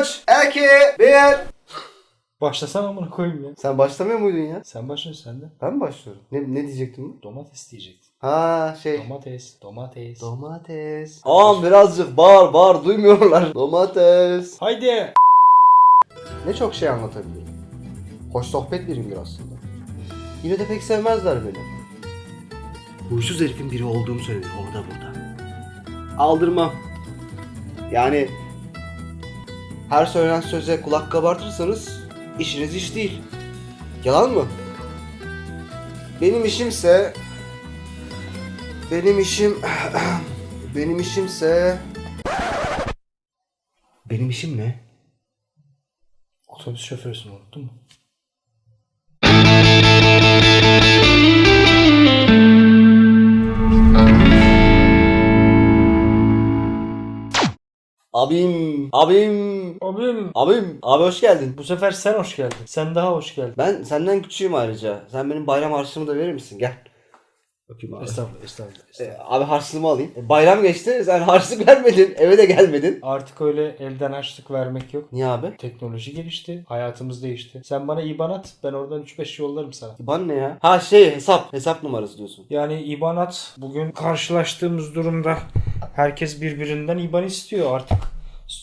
3, 2, 1. Başlasana amına koyayım ya. Sen başlamıyor muydun ya? Sen başla sen de. Ben mi başlıyorum? Ne, ne diyecektim ben? Domates diyecektin. Ha şey. Domates, domates. Domates. Ağam birazcık bağır bağır duymuyorlar. Domates. Haydi. Ne çok şey anlatabilirim. Hoş sohbet biriyimdir aslında. Yine de pek sevmezler beni. Huysuz herifin biri olduğum söylenir orada burada. Aldırmam. Yani her söylenen söze kulak kabartırsanız işiniz iş değil. Yalan mı? Benim işimse benim işim benim işimse benim işim ne? Otobüs şoförüsün unuttun mu? Abim, abim, Abim. abim. Abi hoş geldin. Bu sefer sen hoş geldin. Sen daha hoş geldin. Ben senden küçüğüm ayrıca. Sen benim bayram harçlığımı da verir misin? Gel. Öpeyim abi. Estağfurullah, estağfurullah. Ee, estağfurullah. abi harçlığımı alayım. E, bayram geçti. Sen harçlık vermedin. Eve de gelmedin. Artık öyle elden açlık vermek yok. Niye abi? Teknoloji gelişti. Hayatımız değişti. Sen bana IBAN at. Ben oradan 3-5 yollarım sana. İban ne ya? Ha şey hesap. Hesap numarası diyorsun. Yani IBAN at. Bugün karşılaştığımız durumda herkes birbirinden IBAN istiyor artık.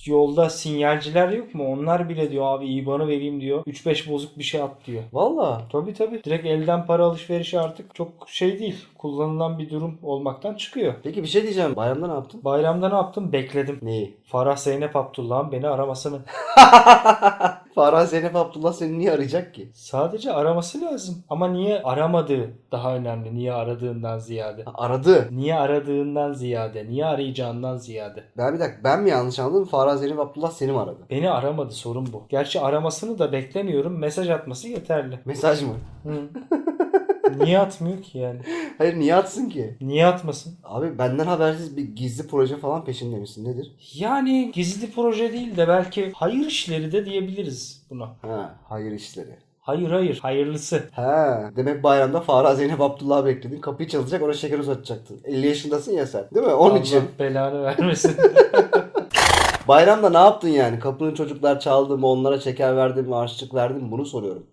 Yolda sinyalciler yok mu? Onlar bile diyor abi IBAN'ı vereyim diyor. 3-5 bozuk bir şey at diyor. Valla. Tabii tabii. Direkt elden para alışverişi artık çok şey değil. Kullanılan bir durum olmaktan çıkıyor. Peki bir şey diyeceğim. Bayramda ne yaptın? Bayramda ne yaptım? Bekledim. Neyi? Farah Zeynep Abdullah'ın beni aramasını. Farah Zeynep Abdullah seni niye arayacak ki? Sadece araması lazım. Ama niye aramadığı daha önemli. Niye aradığından ziyade. Ha, Aradı. Niye aradığından ziyade. Niye arayacağından ziyade. Ben bir dakika ben mi yanlış anladım? Farah Zeynep Abdullah seni mi aradı? Beni aramadı sorun bu. Gerçi aramasını da beklemiyorum. Mesaj atması yeterli. Mesaj mı? Hı. niye atmıyor ki yani? Hayır niye atsın ki? Niye atmasın? Abi benden habersiz bir gizli proje falan peşinde misin? Nedir? Yani gizli proje değil de belki hayır işleri de diyebiliriz buna. Ha, hayır işleri. Hayır hayır hayırlısı. Ha, demek bayramda Farah Zeynep Abdullah'ı bekledin. Kapıyı çalacak ona şeker uzatacaktın. 50 yaşındasın ya sen. Değil mi? Onun Allah için. belanı vermesin. Bayramda ne yaptın yani? Kapının çocuklar çaldı mı? Onlara şeker verdin mi? Harçlık verdin mi? Bunu soruyorum.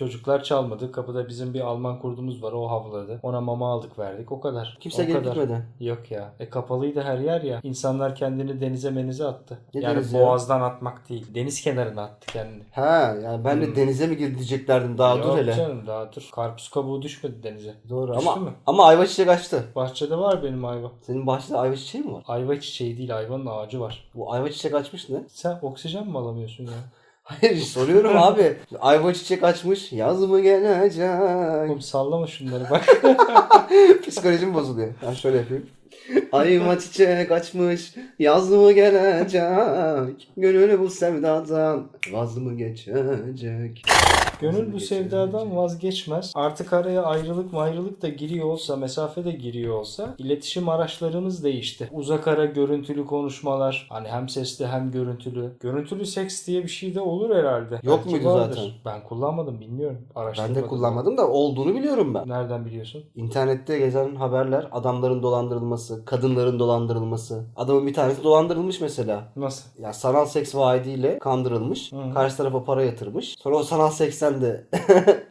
Çocuklar çalmadı. Kapıda bizim bir Alman kurdumuz var. O havladı. Ona mama aldık verdik. O kadar. Kimse o gelip kadar. gitmedi. Yok ya. E kapalıydı her yer ya. İnsanlar kendini denize menize attı. Ne yani denizi ya? boğazdan atmak değil. Deniz kenarına attı kendini. Ha, yani ben de Hmm. denize mi diyeceklerdim. Daha Yok dur hele. canım daha dur. Karpuz kabuğu düşmedi denize. Doğru Düştü ama mü? ama ayva çiçek açtı. Bahçede var benim ayva. Senin bahçede ayva çiçeği mi var? Ayva çiçeği değil ayvanın ağacı var. Bu ayva çiçek açmış ne? Sen oksijen mi alamıyorsun ya? Hayır soruyorum abi. Ayva çiçek açmış. Yaz mı gelecek? Oğlum sallama şunları bak. Psikolojim bozuluyor. Ben şöyle yapayım. Ayva çiçek açmış, yaz mı gelecek? Gönül bu sevdadan vaz mı geçecek? Gönül bu sevdadan vazgeçmez. Artık araya ayrılık ayrılık da giriyor olsa, mesafe de giriyor olsa iletişim araçlarımız değişti. Uzak ara görüntülü konuşmalar, hani hem sesli hem görüntülü. Görüntülü seks diye bir şey de olur herhalde. Yok Belki muydu vardır. zaten? Ben kullanmadım bilmiyorum. Ben Araştırmadım. de kullanmadım da olduğunu biliyorum ben. Nereden biliyorsun? İnternette gezen haberler adamların dolandırılması, kadınların dolandırılması. Adamın bir tanesi dolandırılmış mesela. Nasıl? Ya sanal seks vaadiyle kandırılmış. Hı. Karşı tarafa para yatırmış. Sonra o sanal seksten de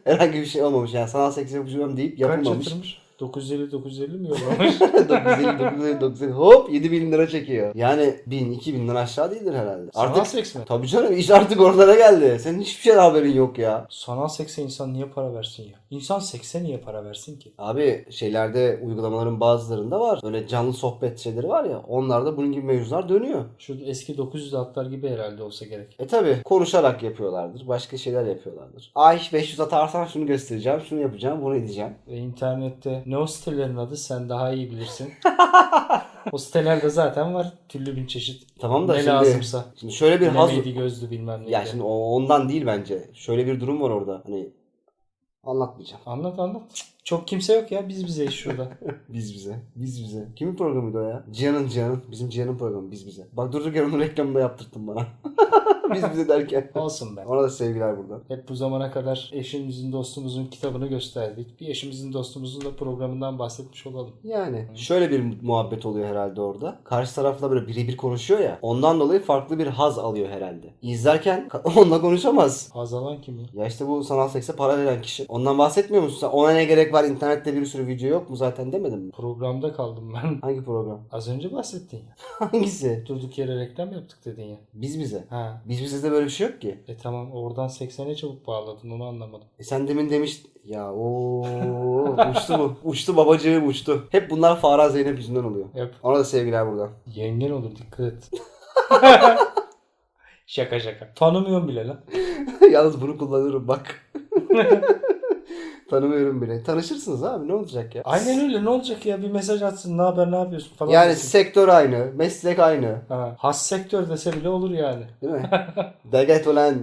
herhangi bir şey olmamış. Yani sanal seks yapacağım deyip Kaç yapılmamış. yatırmış? 950 950 mi yollamış? 950, 950, 950. Hop 7000 lira çekiyor. Yani 1000 2000 lira aşağı değildir herhalde. Sanal Artık seks mi? Tabii canım iş artık oralara geldi. Senin hiçbir şeyden haberin yok ya. Sanal sekse insan niye para versin ya? İnsan sekse niye para versin ki? Abi şeylerde uygulamaların bazılarında var. Böyle canlı sohbet şeyleri var ya. Onlarda bunun gibi mevzular dönüyor. Şu eski 900 atlar gibi herhalde olsa gerek. E tabi konuşarak yapıyorlardır. Başka şeyler yapıyorlardır. Ay 500 atarsan şunu göstereceğim, şunu yapacağım, bunu edeceğim. Ve internette ne o sitelerin adı sen daha iyi bilirsin. o sitelerde zaten var türlü bin çeşit. Tamam da ne şimdi, lazımsa. şimdi şöyle bir haz... Gözlü bilmem neydi. Ya şimdi o ondan değil bence. Şöyle bir durum var orada. Hani anlatmayacağım. Anlat anlat. Çok kimse yok ya biz bizeyiz şurada. Biz bize. Biz bize. Kimin programıydı o ya? Cihan'ın Cihan'ın. Bizim Cihan'ın programı biz bize. Bak durduk yere onun reklamını da yaptırttın bana. Biz bize derken. Olsun be. Ona da sevgiler buradan. Hep bu zamana kadar eşimizin dostumuzun kitabını gösterdik. Bir eşimizin dostumuzun da programından bahsetmiş olalım. Yani şöyle bir muhabbet oluyor herhalde orada. Karşı tarafla böyle birebir konuşuyor ya. Ondan dolayı farklı bir haz alıyor herhalde. İzlerken onunla konuşamaz. Azalan kim ya? Ya işte bu sanal sekse para veren kişi. Ondan bahsetmiyor musun sen? Ona ne gerek var? İnternette bir sürü video yok mu zaten demedin mi? Programda kaldım ben. Hangi program? Az önce bahsettin ya. Hangisi? Durduk yere reklam yaptık dedin ya. Biz bize. Ha. Biz bize de böyle bir şey yok ki. E tamam oradan 80'e çabuk bağladın onu anlamadım. E sen demin demiş ya o uçtu bu. Uçtu babacığım uçtu. Hep bunlar Farah Zeynep yüzünden oluyor. Hep Ona da sevgiler buradan. yengen olur dikkat et. şaka şaka. Tanımıyorum bile lan. Yalnız bunu kullanırım bak. Tanımıyorum bile. Tanışırsınız abi ne olacak ya? Aynen öyle ne olacak ya bir mesaj atsın ne haber ne yapıyorsun falan. Yani desin. sektör aynı, meslek aynı. Ha, has sektör dese bile olur yani. Değil mi? Daget ulan.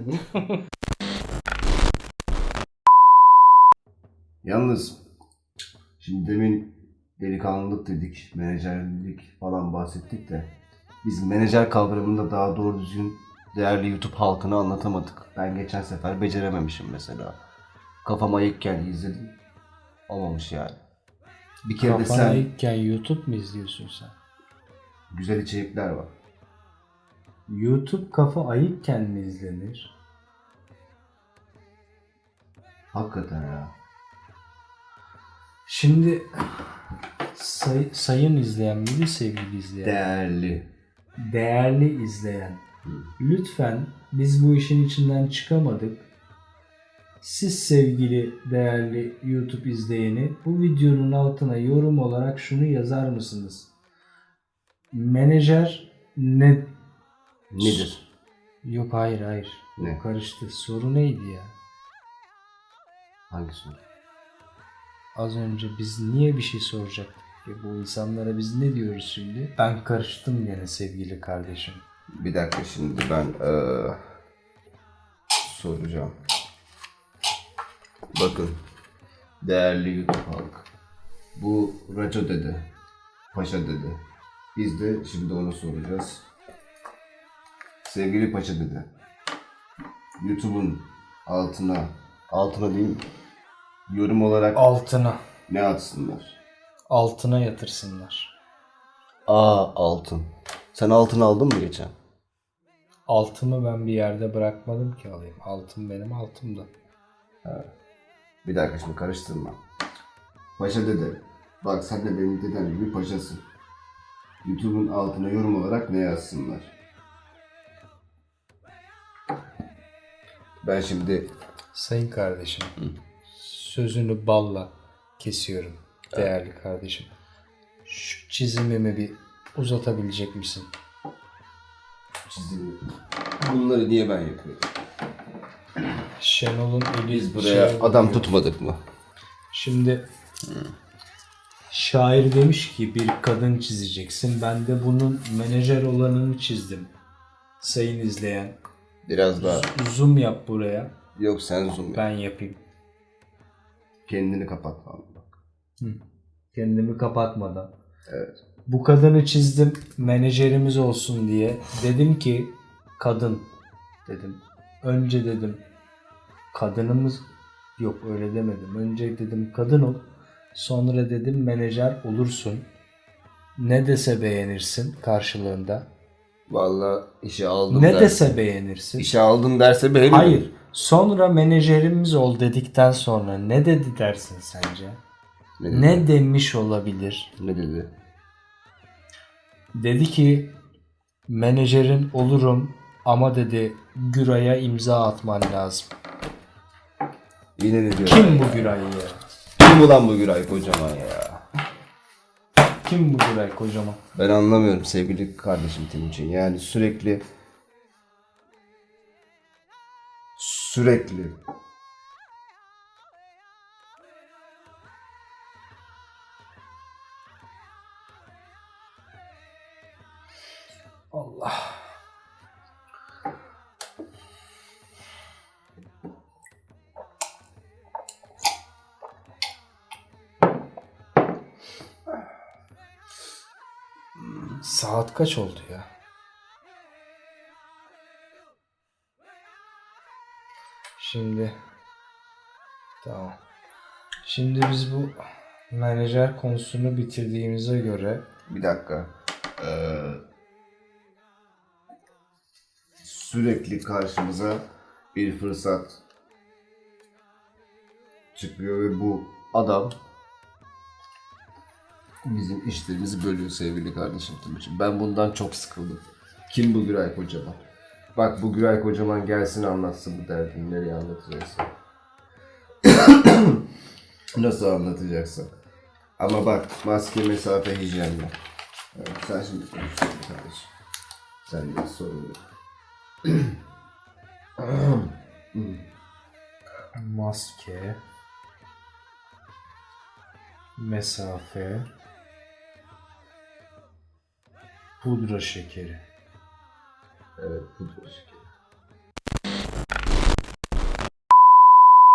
Yalnız şimdi demin delikanlılık dedik, menajerlik falan bahsettik de biz menajer kavramında daha doğru düzgün değerli YouTube halkını anlatamadık. Ben geçen sefer becerememişim mesela. Kafam ayıkken izledim. Olmamış yani. Bir kere de Kafana sen ayıkken YouTube mu izliyorsun sen? güzel içerikler var. YouTube kafa ayıkken mi izlenir? Hakikaten ya. Şimdi say- sayın izleyen miydi sevgili izleyen? Değerli. Değerli izleyen. Lütfen biz bu işin içinden çıkamadık. Siz sevgili değerli YouTube izleyeni bu videonun altına yorum olarak şunu yazar mısınız? Menajer ne? Nedir? Yok hayır hayır. Ne? Karıştı. Soru neydi ya? Hangi soru? Az önce biz niye bir şey soracaktık? Ya bu insanlara biz ne diyoruz şimdi? Ben karıştım gene sevgili kardeşim. Bir dakika şimdi ben eee, soracağım. Bakın değerli halk. Bu Raco dedi. Paşa dedi. Biz de şimdi ona soracağız. Sevgili Paşa dedi. YouTube'un altına altına değil? Yorum olarak Altına. ne atsınlar? Altına yatırsınlar. Aa altın. Sen altın aldın mı geçen? Altımı ben bir yerde bırakmadım ki alayım. Altın benim altımda. Bir dakika şimdi karıştırma. Paşa dede. Bak sen de benim dedem gibi paşasın. YouTube'un altına yorum olarak ne yazsınlar? Ben şimdi Sayın kardeşim. Sözünü balla kesiyorum. Değerli kardeşim. Şu çizimimi bir uzatabilecek misin? çizimi... Bunları niye ben yapıyorum? Şenol'un eli Biz buraya şeye adam vuruyor. tutmadık mı? Şimdi şair demiş ki bir kadın çizeceksin. Ben de bunun menajer olanını çizdim. Sayın izleyen. Biraz daha. Zoom yap buraya. Yok sen zoom yap. Ben yapayım. Kendini kapatma. Bak. Kendimi kapatmadan. Evet. Bu kadını çizdim menajerimiz olsun diye. Dedim ki kadın dedim. Önce dedim kadınımız yok öyle demedim. Önce dedim kadın ol. Sonra dedim menajer olursun. Ne dese beğenirsin karşılığında. Vallahi işe aldım Ne der- dese beğenirsin. İşe aldım derse beğenirim. Hayır. Sonra menajerimiz ol dedikten sonra ne dedi dersin sence? Ne dedi? Ne demiş olabilir? Ne dedi? Dedi ki menajerin olurum ama dedi Güray'a imza atman lazım. Yine ne diyor? Kim bu Güray ya? Kim ulan bu Güray kocaman ya? Kim bu Güray kocaman? Ben anlamıyorum sevgili kardeşim Timuçin. Yani sürekli sürekli kaç oldu ya? Şimdi tamam. Şimdi biz bu menajer konusunu bitirdiğimize göre Bir dakika. Ee, sürekli karşımıza bir fırsat çıkıyor ve bu adam bizim işlerimizi bölüyor sevgili kardeşim Timuçin. Ben bundan çok sıkıldım. Kim bu Güray Kocaman? Bak bu Güray Kocaman gelsin anlatsın bu derdini nereye anlatacaksın. Nasıl anlatacaksın? Ama bak maske, mesafe, hijyenle. Evet, sen şimdi konuştun kardeşim. Sen de sorun yok. maske, mesafe, pudra şekeri. evet, pudra şekeri.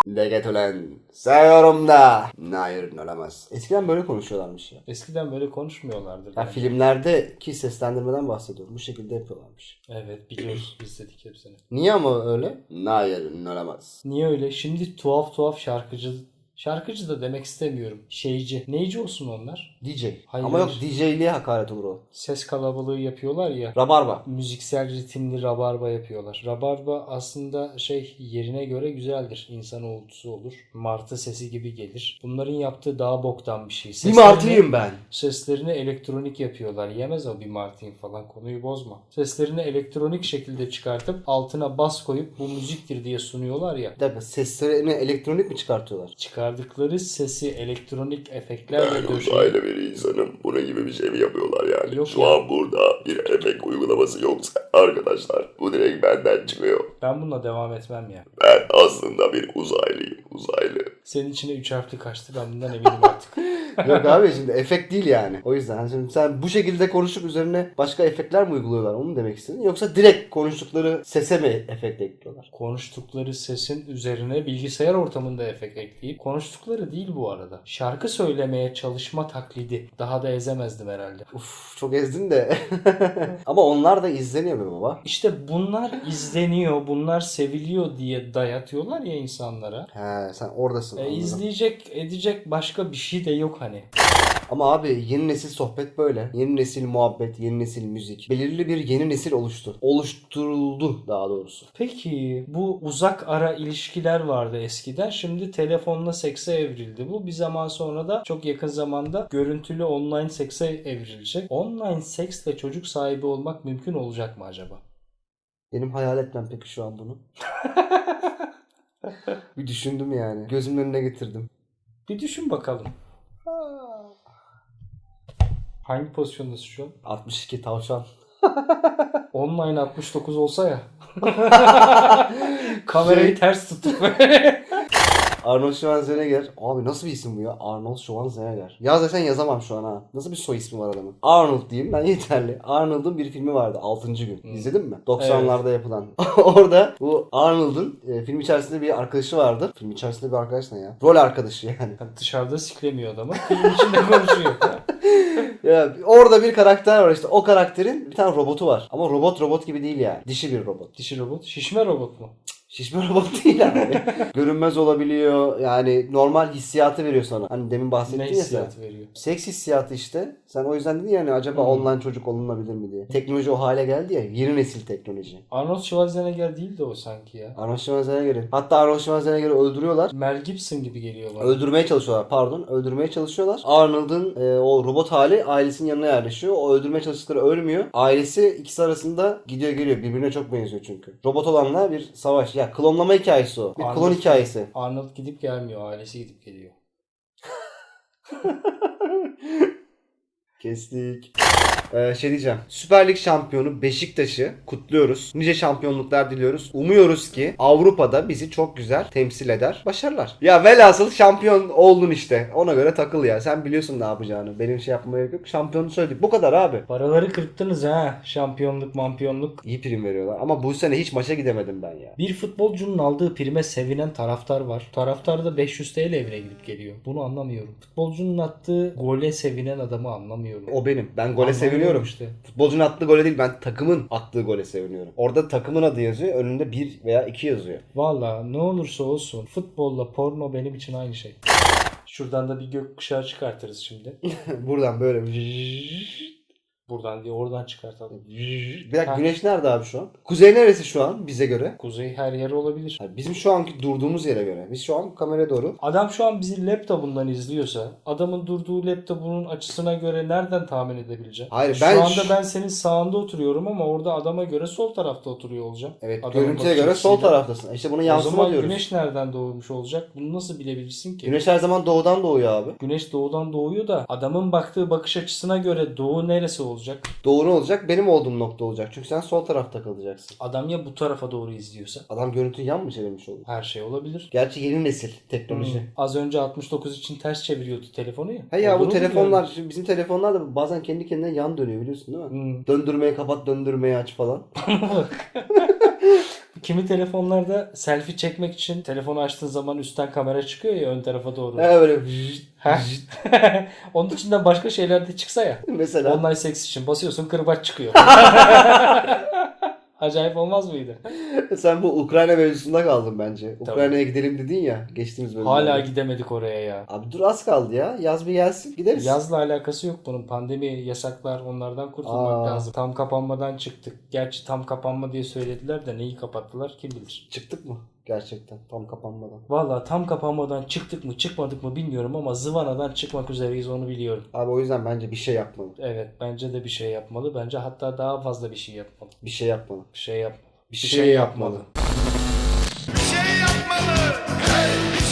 Legetülen. Seviyorum da. Hayır olamaz. Eskiden böyle konuşuyorlarmış ya. Eskiden böyle konuşmuyorlardır. Ya filmlerdeki seslendirmeden bahsediyorum. Bu şekilde yapıyorlarmış. Evet biliyoruz izledik hepsini. Niye ama öyle? Hayır olamaz. Niye öyle? Şimdi tuhaf tuhaf şarkıcı şarkıcı da demek istemiyorum. Şeyci. Neyci olsun onlar? DJ. Hayır. Ama yok DJ'liğe hakaret olur o. Ses kalabalığı yapıyorlar ya. Rabarba. müziksel ritimli rabarba yapıyorlar. Rabarba aslında şey yerine göre güzeldir. İnsan uğultusu olur. Martı sesi gibi gelir. Bunların yaptığı daha boktan bir şey. Bir Seslerini- martıyım ben. Seslerini elektronik yapıyorlar. Yemez o bir Martin falan konuyu bozma. Seslerini elektronik şekilde çıkartıp altına bas koyup bu müziktir diye sunuyorlar ya. Bir dakika seslerini elektronik mi çıkartıyorlar? Çıkardıkları sesi elektronik efektlerle döşeyip Uzaylı bir insanım. Buna gibi bir şey mi yapıyorlar yani? Yok Şu ya. an burada bir efekt uygulaması yoksa arkadaşlar bu direkt benden çıkıyor. ben bununla devam etmem ya. Ben aslında bir uzaylıyım. Uzaylı. Senin içine üç harfli kaçtı ben bundan eminim artık. Yok abi şimdi efekt değil yani. O yüzden hani şimdi sen bu şekilde konuşup üzerine başka efektler mi uyguluyorlar onu mu demek istedin? Yoksa direkt konuştukları sese mi efekt ekliyorlar? konuştukları sesin üzerine bilgisayar ortamında efekt ekleyip konuştukları değil bu arada. Şarkı söylemeye çalışma taklidi. Daha da ezemezdim herhalde. Uf çok ezdin de. Ama onlar da izleniyor be baba. İşte bunlar izleniyor, bunlar seviliyor diye dayatıyorlar ya insanlara. He sen oradasın. E, anladım. izleyecek, edecek başka bir şey de yok hani. Ama abi yeni nesil sohbet böyle. Yeni nesil muhabbet, yeni nesil müzik. Belirli bir yeni nesil oluştu. Oluşturuldu daha doğrusu. Peki bu uzak ara ilişkiler vardı eskiden. Şimdi telefonla sekse evrildi. Bu bir zaman sonra da çok yakın zamanda görüntülü online sekse evrilecek. Online seksle çocuk sahibi olmak mümkün olacak mı acaba? Benim hayal etmem peki şu an bunu. bir düşündüm yani. Gözümün önüne getirdim. Bir düşün bakalım. Hangi pozisyondasın şu an? 62 tavşan. Online 69 olsa ya. Kamerayı ters tutup böyle. Arnold Schwarzenegger. Abi nasıl bir isim bu ya? Arnold Schwarzenegger. Yaz desen yazamam şu an ha. Nasıl bir soy ismi var adamın? Arnold diyeyim ben yeterli. Arnold'un bir filmi vardı 6. gün. Hmm. İzledin mi? 90'larda yapılan. Orada bu Arnold'un e, film içerisinde bir arkadaşı vardı. Film içerisinde bir arkadaş ne ya? Rol arkadaşı yani. Yani dışarıda siklemiyor adamı. Film içinde konuşuyor. ya orada bir karakter var işte. O karakterin bir tane robotu var. Ama robot robot gibi değil yani. Dişi bir robot. Dişi robot. Şişme robot mu? Şişme robot değil abi. Görünmez olabiliyor. Yani normal hissiyatı veriyor sana. Hani demin bahsettin Ne ya sen. hissiyatı veriyor? Seks hissiyatı işte. Sen o yüzden dedin yani acaba Hmm. online çocuk olunabilir mi diye. Teknoloji o hale geldi ya. Yeni nesil teknoloji. Arnold Schwarzenegger değil de o sanki ya. Arnold Schwarzenegger'i. Hatta Arnold Schwarzenegger'i öldürüyorlar. Mel Gibson gibi geliyor bana. Öldürmeye çalışıyorlar pardon. Öldürmeye çalışıyorlar. Arnold'un e, o robot hali ailesinin yanına yerleşiyor. O öldürmeye çalıştıkları ölmüyor. Ailesi ikisi arasında gidiyor geliyor. Birbirine çok benziyor çünkü. Robot olanla bir savaş. Ya klonlama hikayesi o. Bir klon Arnold- hikayesi. Arnold gidip gelmiyor. Ailesi gidip geliyor. Kestik. Ee, şey diyeceğim. Süper Lig şampiyonu Beşiktaş'ı kutluyoruz. Nice şampiyonluklar diliyoruz. Umuyoruz ki Avrupa'da bizi çok güzel temsil eder. Başarılar. Ya velhasıl şampiyon oldun işte. Ona göre takıl ya. Sen biliyorsun ne yapacağını. Benim şey yapmaya gerek yok. Şampiyonu söyledik. Bu kadar abi. Paraları kırptınız ha. Şampiyonluk, mampiyonluk. İyi prim veriyorlar. Ama bu sene hiç maça gidemedim ben ya. Bir futbolcunun aldığı prime sevinen taraftar var. Taraftar da 500 TL evine gidip geliyor. Bunu anlamıyorum. Futbolcunun attığı gole sevinen adamı anlamıyorum. O benim. Ben gol Gole seviniyorum. işte. Futbolcunun attığı gole değil ben takımın attığı gole seviniyorum. Orada takımın adı yazıyor. Önünde bir veya iki yazıyor. Valla ne olursa olsun futbolla porno benim için aynı şey. Şuradan da bir gökkuşağı çıkartırız şimdi. Buradan böyle Buradan diye oradan çıkartalım. bir dakika Ha. güneş nerede abi şu an? Kuzey neresi şu an bize göre? Kuzey her yer olabilir. Bizim şu anki durduğumuz yere göre. Biz şu an kameraya doğru. Adam şu an bizi laptopundan izliyorsa adamın durduğu laptopunun açısına göre nereden tahmin edebileceğim? Hayır, Şu ben anda şu- ben senin sağında oturuyorum ama orada adama göre sol tarafta oturuyor olacağım. Evet Adamın görüntüye bakış göre sol açısıyla. taraftasın. İşte buna O yansıma zaman diyoruz. güneş nereden doğmuş olacak? Bunu nasıl bilebilirsin ki? Güneş her zaman doğudan doğuyor abi. Güneş doğudan doğuyor da adamın baktığı bakış açısına göre doğu neresi olacak? Doğu ne olacak? Benim olduğum nokta olacak. Çünkü sen sol tarafta kalacaksın. Adam ya bu tarafa doğru izliyorsa Adam görüntüyü yan mı çevirmiş olur? her şey olabilir. Gerçi yeni nesil teknoloji. Hmm. Az önce 69 için ters çeviriyordu telefonu ya. He ya bu Olduğunu telefonlar, şimdi bizim telefonlar da bazen kendi kendine yan dönüyor biliyorsun değil mi? Hmm. Döndürmeyi kapat, döndürmeyi aç falan. Kimi telefonlarda selfie çekmek için telefonu açtığın zaman üstten kamera çıkıyor ya ön tarafa doğru. He böyle Heh. Onun içinden başka şeyler de çıksa ya. mesela. Online seks için basıyorsun kırbaç çıkıyor. Acayip olmaz mıydı? Sen bu Ukrayna mevzusunda kaldın bence. Ukrayna'ya gidelim dedin ya geçtiğimiz bölümde. Hala gidemedik oraya ya. Abi dur az kaldı ya. Yaz bir gelsin gideriz. Yazla alakası yok bunun. Pandemi, yasaklar onlardan kurtulmak Aa. lazım. Tam kapanmadan çıktık. Gerçi tam kapanma diye söylediler de neyi kapattılar kim bilir. Çıktık mı? Gerçekten tam kapanmadan. Valla tam kapanmadan çıktık mı çıkmadık mı bilmiyorum ama zıvanadan çıkmak üzereyiz onu biliyorum. Abi o yüzden bence bir şey yapmalı. Evet bence de bir şey yapmalı. Bence hatta daha fazla bir şey yapmalı. Bir şey yapmalı. Bir şey yapmalı. Bir şey yapmalı. Bir şey yapmalı. Hey, bir şey yapmalı.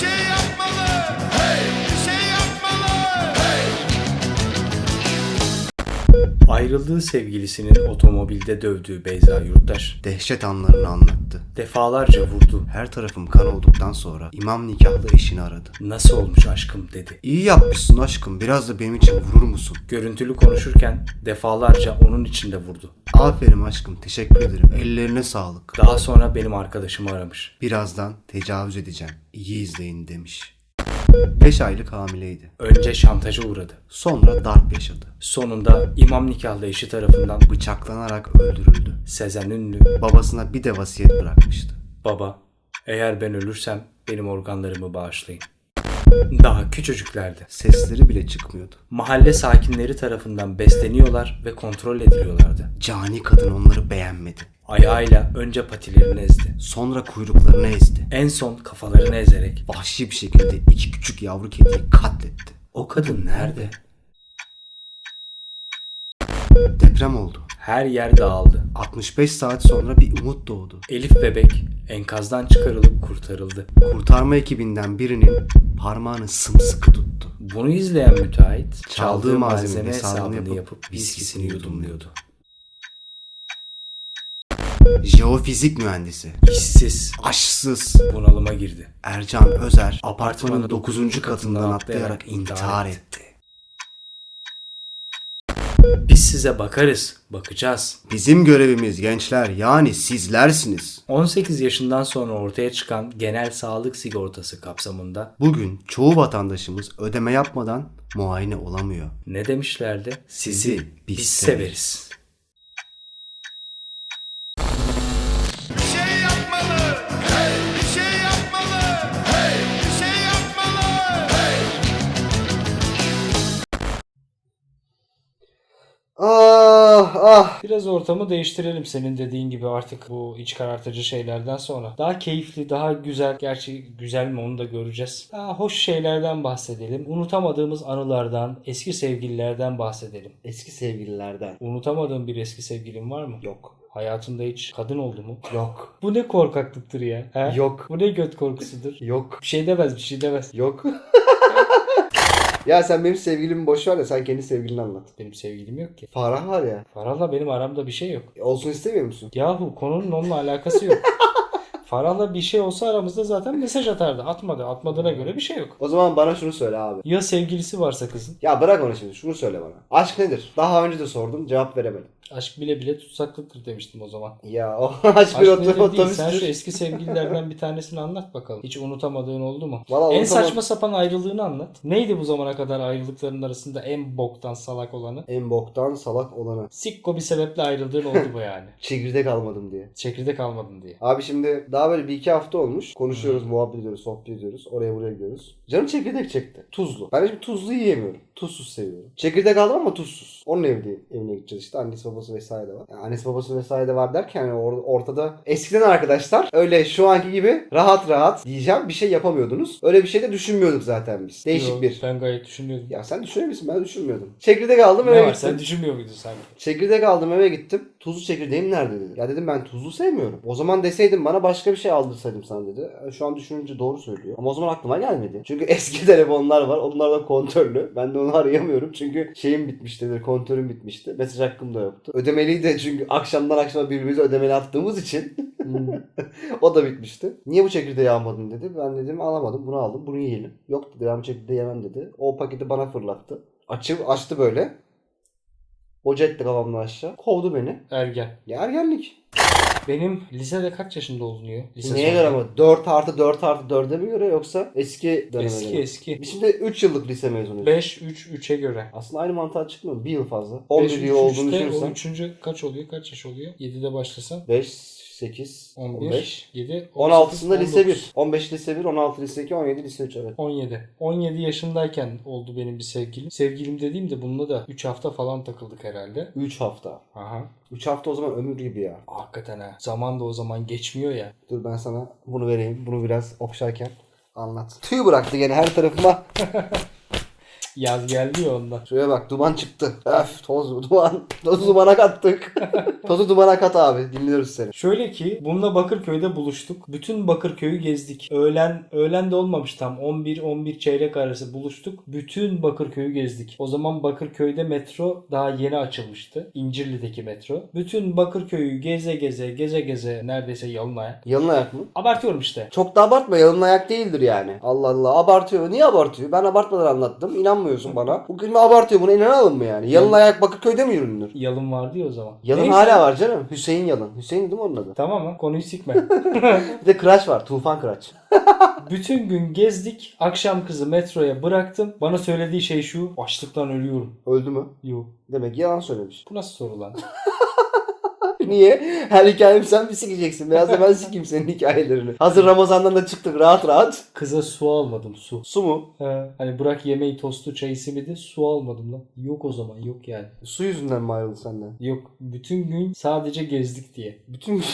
Ayrıldığı sevgilisinin otomobilde dövdüğü Beyza Yurttaş Dehşet anlarını anlattı. defalarca vurdu. Her tarafım kan olduktan sonra imam nikahlı eşini aradı. Nasıl olmuş aşkım dedi. İyi yapmışsın aşkım biraz da benim için vurur musun? Görüntülü konuşurken defalarca onun için de vurdu. Aferin aşkım teşekkür ederim. Ellerine sağlık. Daha sonra benim arkadaşımı aramış. Birazdan tecavüz edeceğim. İyi izleyin demiş. 5 aylık hamileydi. Önce şantaja uğradı. Sonra darp yaşadı. Sonunda imam nikahlı eşi tarafından Bıçaklanarak öldürüldü. Sezen Ünlü Babasına bir de vasiyet bırakmıştı. baba eğer ben ölürsem benim organlarımı bağışlayın. Daha küçücüklerdi. Sesleri bile çıkmıyordu. Mahalle sakinleri tarafından besleniyorlar ve kontrol ediliyorlardı. Cani kadın onları beğenmedi. Ayağıyla önce patilerini ezdi. Sonra kuyruklarını ezdi. En son kafalarını ezerek Vahşi bir şekilde iki küçük yavru kediyi katletti. o kadın nerede? Deprem oldu. Her yer dağıldı. 65 saat sonra bir umut doğdu. Elif bebek enkazdan çıkarılıp kurtarıldı. Kurtarma ekibinden birinin parmağını sımsıkı tuttu. Bunu izleyen müteahhit Çaldığı çaldığı malzeme hesabını yapıp yapıp viskisini yudumluyordu. Jeofizik mühendisi, İşsiz, aşsız bunalıma girdi. Ercan Özer apartmanın 9. katından atlayarak intihar etti. Biz size bakarız, bakacağız. Bizim görevimiz gençler yani sizlersiniz. 18 yaşından sonra ortaya çıkan genel sağlık sigortası kapsamında Bugün çoğu vatandaşımız ödeme yapmadan muayene olamıyor. ne demişlerdi? Sizi biz severiz. Ah ah. Biraz ortamı değiştirelim senin dediğin gibi artık bu iç karartıcı şeylerden sonra. Daha keyifli, daha güzel, gerçi güzel mi onu da göreceğiz. Daha hoş şeylerden bahsedelim. Unutamadığımız anılardan, eski sevgililerden bahsedelim. Eski sevgililerden. Unutamadığın bir eski sevgilin var mı? Yok. Hayatında hiç kadın oldu mu? Yok. Bu ne korkaklıktır ya? he? Yok. Bu ne göt korkusudur? Yok. Bir şey demez, bir şey demez. Yok. ya sen benim sevgilimi boş ver de sen kendi sevgilini anlat. Benim sevgilim yok ki. Farah var ya. Farah'la benim aramda bir şey yok. Olsun istemiyor musun? Yahu konunun onunla alakası yok. Farah'la bir şey olsa aramızda zaten mesaj atardı. Atmadı. Atmadığına göre bir şey yok. O zaman bana şunu söyle abi. Ya sevgilisi varsa kızın? Ya bırak onu şimdi. Şunu söyle bana. Aşk nedir? Daha önce de sordum. Cevap veremedim. Aşk bile bile tutsaklıktır demiştim o zaman. Ya o Aşk otur nedir değil. Sen şu eski sevgililerden bir tanesini anlat bakalım. Hiç unutamadığın oldu mu? Valla en unutamadım. saçma sapan ayrılığını anlat. Neydi bu zamana kadar ayrılıkların arasında en boktan salak olanı? En boktan salak olanı. Sikko bir sebeple ayrıldığın oldu bu yani. Çekirdek almadım diye. Çekirdek almadın diye. Abi şimdi daha böyle bir iki hafta olmuş. Konuşuyoruz, muhabbet ediyoruz, sohbet ediyoruz. Oraya buraya gidiyoruz. Canım çekirdek çekti. Tuzlu. Ben şimdi tuzlu yiyemiyorum. Tuzsuz seviyorum. Çekirdek aldım ama tuzsuz. Onun evine, evine gideceğiz işte. Annesi babası vesaire de var. Yani annesi babası vesaire de var derken yani or- ortada eskiden arkadaşlar öyle şu anki gibi rahat rahat diyeceğim bir şey yapamıyordunuz. Öyle bir şey de düşünmüyorduk zaten biz. Değişik Yo, bir. Ben gayet düşünüyordum. Ya sen düşünebilirsin ben düşünmüyordum. Çekirdek aldım ne eve var gittim. sen düşünmüyor muydun sanki? Çekirdek aldım eve gittim. Tuzlu çekirdeğim nerede dedi. Ya dedim ben tuzlu sevmiyorum. O zaman deseydim bana başka bir şey aldırsaydım sana dedi. E, Şu an düşününce doğru söylüyor. Ama o zaman aklıma gelmedi. Çünkü eski telefonlar var. Onlar da kontörlü. Ben de onu arayamıyorum. Çünkü şeyim bitmişti. dedi, Kontörüm bitmişti. Mesaj hakkım da yoktu. Ödemeliydi de çünkü akşamdan akşama birbirimize ödemeli attığımız için. o da bitmişti. Niye bu çekirdeği almadın dedi. Ben dedim alamadım. Bunu aldım. Bunu yiyelim. Yok dedi ben bu çekirdeği yemem dedi. O paketi bana fırlattı. Açıp açtı böyle. Hoca etti kafamdan aşağı. Kovdu beni. Ergen. Ya ergenlik. Benim lisede kaç yaşında olunuyor? Lise Neye göre ama? 4 artı 4 artı 4'e mi göre yoksa eski döneme Eski göre? eski. Biz şimdi 3 yıllık lise mezunuyuz. 5 3 3'e göre. Aslında aynı mantığa çıkmıyor mu? Bir yıl fazla. 11 5 yıl olduğunu düşünürsen. üçüncü kaç oluyor? Kaç yaş oluyor? 7'de başlasan 5, 8, 11, 15. 7, 16'sında lise 1. 19. 15 lise 1, 16 lise 2, 17 lise 3 evet. 17. 17 yaşındayken oldu benim bir sevgilim. Sevgilim dediğim de bununla da 3 hafta falan takıldık herhalde. 3 hafta. Aha. 3 hafta o zaman ömür gibi ya. Hakikaten ha. Zaman da o zaman geçmiyor ya. Dur ben sana bunu vereyim. Bunu biraz okşarken anlat. Tüy bıraktı gene her tarafıma. Yaz geldi ya ondan. Şuraya bak duman çıktı. Öf toz duman. Tozu dumana kattık. Tozu dumana kat abi. Dinliyoruz seni. Şöyle ki bununla Bakırköy'de buluştuk. Bütün Bakırköy'ü gezdik. Öğlen öğlen de olmamış tam 11 11 çeyrek arası buluştuk. Bütün Bakırköy'ü gezdik. O zaman Bakırköy'de metro daha yeni açılmıştı. İncirli'deki metro. Bütün Bakırköy'ü geze geze geze geze neredeyse yalın ayak. Yalın ayak mı? Abartıyorum işte. Çok da abartma. Yalın ayak değildir yani. Allah Allah. Abartıyor. Niye abartıyor? Ben abartmadan anlattım. İnanmıyorsun bana. Bu kelime abartıyor. Buna inanalım mı yani? Yalın ayak Bakırköy'de mi yürünür? Yalın vardı ya o zaman. Yalın Neyse. hala var canım. Hüseyin Yalın. Hüseyin değil mi onun adı? Tamam lan konuyu sikme. Bir de Kıraç var. Tufan Kıraç. Bütün gün gezdik. Akşam kızı metroya bıraktım. Bana söylediği şey şu. Açlıktan ölüyorum. Öldü mü? Yok. Demek ki yalan söylemiş. Bu nasıl soru lan? Niye? Her hikayemi sen mi sikeceksin? Biraz da ben sikeyim senin hikayelerini. Hazır Ramazan'dan da çıktık rahat rahat. Kıza su almadım su. Su mu? He. Hani bırak yemeği tostu çayı simidi su almadım lan. Yok o zaman yok yani. Su yüzünden mi ayrıldı senden? Yok bütün gün sadece gezdik diye. Bütün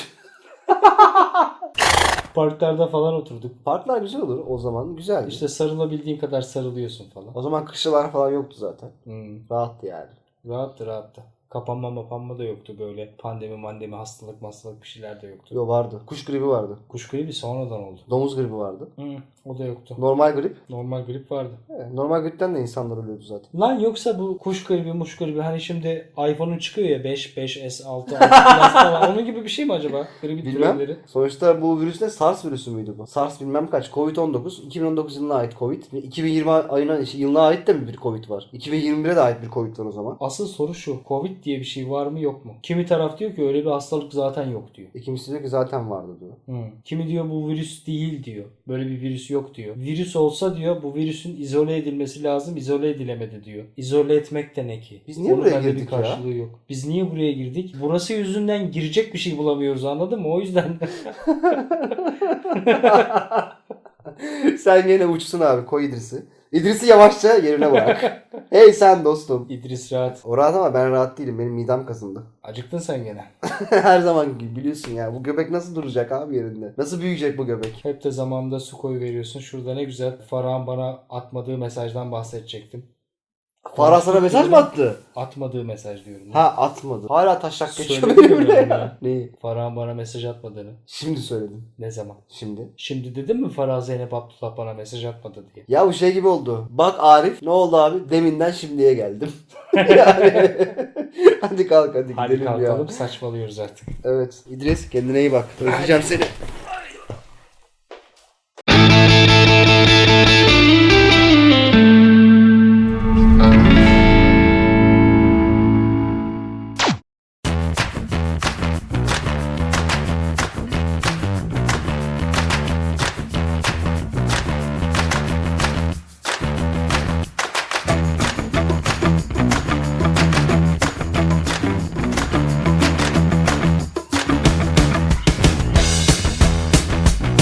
Parklarda falan oturduk. parklar güzel olur o zaman. Güzel. İşte sarılabildiğin kadar sarılıyorsun falan. O zaman kışlalar falan yoktu zaten. Hmm. Rahattı yani. Rahattı rahattı. Kapanma mapanma da yoktu böyle. Pandemi mandemi hastalık hastalık bir şeyler de yoktu. Yo vardı. Kuş gribi vardı. Kuş gribi sonradan oldu. Domuz gribi vardı. Hı, o da yoktu. Normal grip. Normal grip vardı. Evet, normal gripten de insanlar ölüyordu zaten. Lan yoksa bu kuş gribi muş gribi hani şimdi iPhone'un çıkıyor ya 5, 5S, 6, 6 Plus falan. Onun gibi bir şey mi acaba? Gribi Bilmem. türevleri. Sonuçta bu virüs ne? SARS virüsü müydü bu? SARS bilmem kaç. Covid-19. 2019 yılına ait Covid. 2020 ayına yılına ait de mi bir Covid var? 2021'e de ait bir Covid var o zaman. Asıl soru şu. Covid diye bir şey var mı yok mu? Kimi taraf diyor ki öyle bir hastalık zaten yok diyor. İkincisi diyor ki zaten vardı diyor. Hı. Kimi diyor bu virüs değil diyor. Böyle bir virüs yok diyor. Virüs olsa diyor bu virüsün izole edilmesi lazım. izole edilemedi diyor. İzole etmek de ne ki? Biz niye Onun buraya girdik bir ya? karşılığı yok. Biz niye buraya girdik? Burası yüzünden girecek bir şey bulamıyoruz anladın mı? O yüzden Sen gene uçsun abi. Koy İdris'i. İdris'i yavaşça yerine bırak. hey sen dostum. İdris rahat. O rahat ama ben rahat değilim. Benim midem kasındı. Acıktın sen gene. Her zaman gibi biliyorsun ya. Bu göbek nasıl duracak abi yerinde? Nasıl büyüyecek bu göbek? Hep de zamanında su koyu veriyorsun. Şurada ne güzel Farah'ın bana atmadığı mesajdan bahsedecektim. Farah sana mesaj mı attı? Atmadığı mesaj diyorum. Ha atmadı. Hala taşak geçiyor benimle ya ya. Neyi? Farah'ın bana mesaj atmadığını. Şimdi söyledim. Ne zaman? Şimdi. Şimdi dedim mi Farah Zeynep Abdullah bana mesaj atmadı diye. Ya bu şey gibi oldu. Bak Arif ne oldu abi? Deminden şimdiye geldim. yani. hadi kalk hadi, Hadi gidelim kalkalım ya. saçmalıyoruz artık. Evet. İdris kendine iyi bak. Özleyeceğim seni.